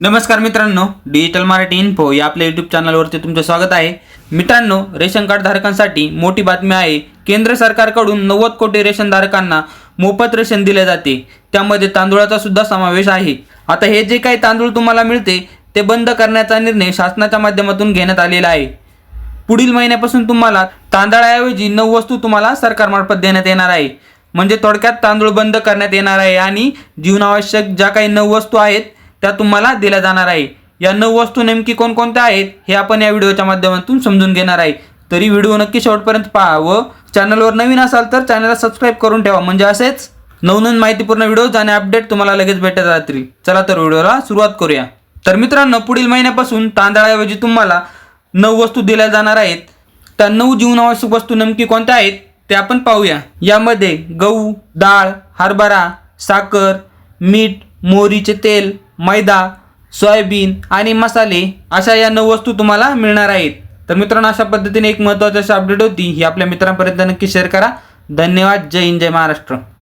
नमस्कार मित्रांनो digital Marathi info या आपल्या यूट्यूब चॅनलवरती तुमचं स्वागत आहे. मित्रांनो रेशन कार्ड धारकांसाठी मोठी बातमी आहे. केंद्र सरकारकडून नव्वद कोटी रेशन धारकांना मोफत रेशन दिले जाते. त्यामध्ये तांदूळाचा सुद्धा समावेश आहे. आता हे जे काही तांदूळ तुम्हाला मिळते ते बंद करण्याचा निर्णय शासनाच्या माध्यमातून घेण्यात आलेला आहे. पुढील महिन्यापासून तुम्हाला तांदळाऐवजी नऊ वस्तू तुम्हाला सरकारमार्फत देण्यात येणार आहे. म्हणजे थोडक्यात तांदूळ बंद करण्यात येणार आहे आणि जीवनावश्यक ज्या काही नऊ वस्तू आहेत त्या तुम्हाला दिल्या जाणार आहे. या नऊ वस्तू नेमकी कोणकोणत्या आहेत हे आपण या व्हिडिओच्या माध्यमातून समजून घेणार आहे. तरी व्हिडिओ नक्की शेवटपर्यंत पहा व चॅनलवर नवीन असाल तर चॅनलला सबस्क्राईब करून ठेवा. म्हणजे असेच नवनवीन माहितीपूर्ण व्हिडिओज आणि अपडेट तुम्हाला लगेच भेटत रात्री चला तर व्हिडिओला सुरुवात करूया. तर मित्रांनो पुढील महिन्यापासून तांदळाऐवजी तुम्हाला नऊ वस्तू दिल्या जाणार आहेत. त्या नऊ जीवनावश्यक वस्तू नेमकी कोणत्या आहेत ते आपण पाहूया. यामध्ये गहू डाळ हरभरा साखर मीठ मोहरीचे तेल मैदा सोयाबीन आणि मसाले अशा या नऊ वस्तू तुम्हाला मिळणार आहेत. तर मित्रांनो अशा पद्धतीने एक महत्त्वाची अशी अपडेट होती. ही आपल्या मित्रांपर्यंत नक्की शेअर करा. धन्यवाद. जय हिंद जय महाराष्ट्र.